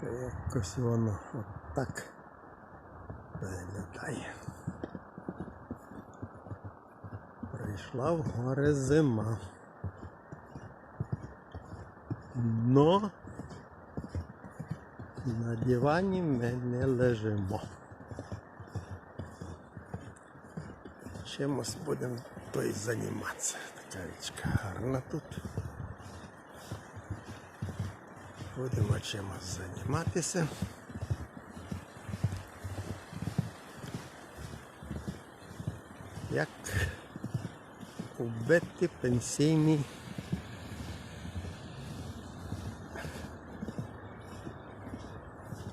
То якось воно отак виглядає. Прийшла в гори зима. Но на дивані ми не лежимо. Чимось будемо то й займатися. Така річка гарна тут. Будемо чимось займатися. Як убити пенсійний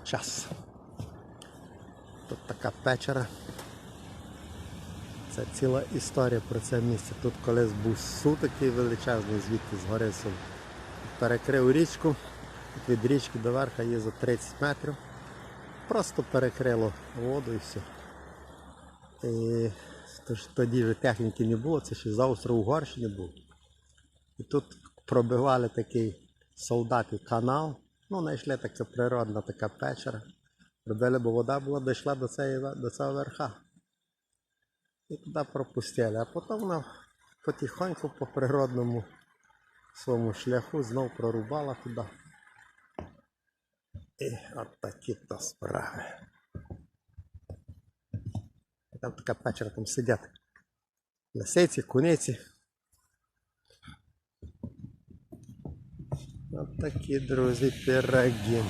час. Тут така печера. Це ціла історія про це місце. Тут колись був суд такий величезний, звідти згори суд. Перекрив річку. Від річки до верха є за 30 метрів. Просто перекрило воду і все. І тоді вже техніки не було, це ще з Австро-Угорщини був. І тут пробивали такий солдати канал. Ну, знайшли така природна така печера. Пробили, бо вода була дійшла до цієї, до цього верха. І туди пропустили. А потім вона потихоньку по природному своєму шляху знов прорубала туди. І от такі то справи. Там така печера, там сидять лисиці, куниці. От такі, друзі, пироги.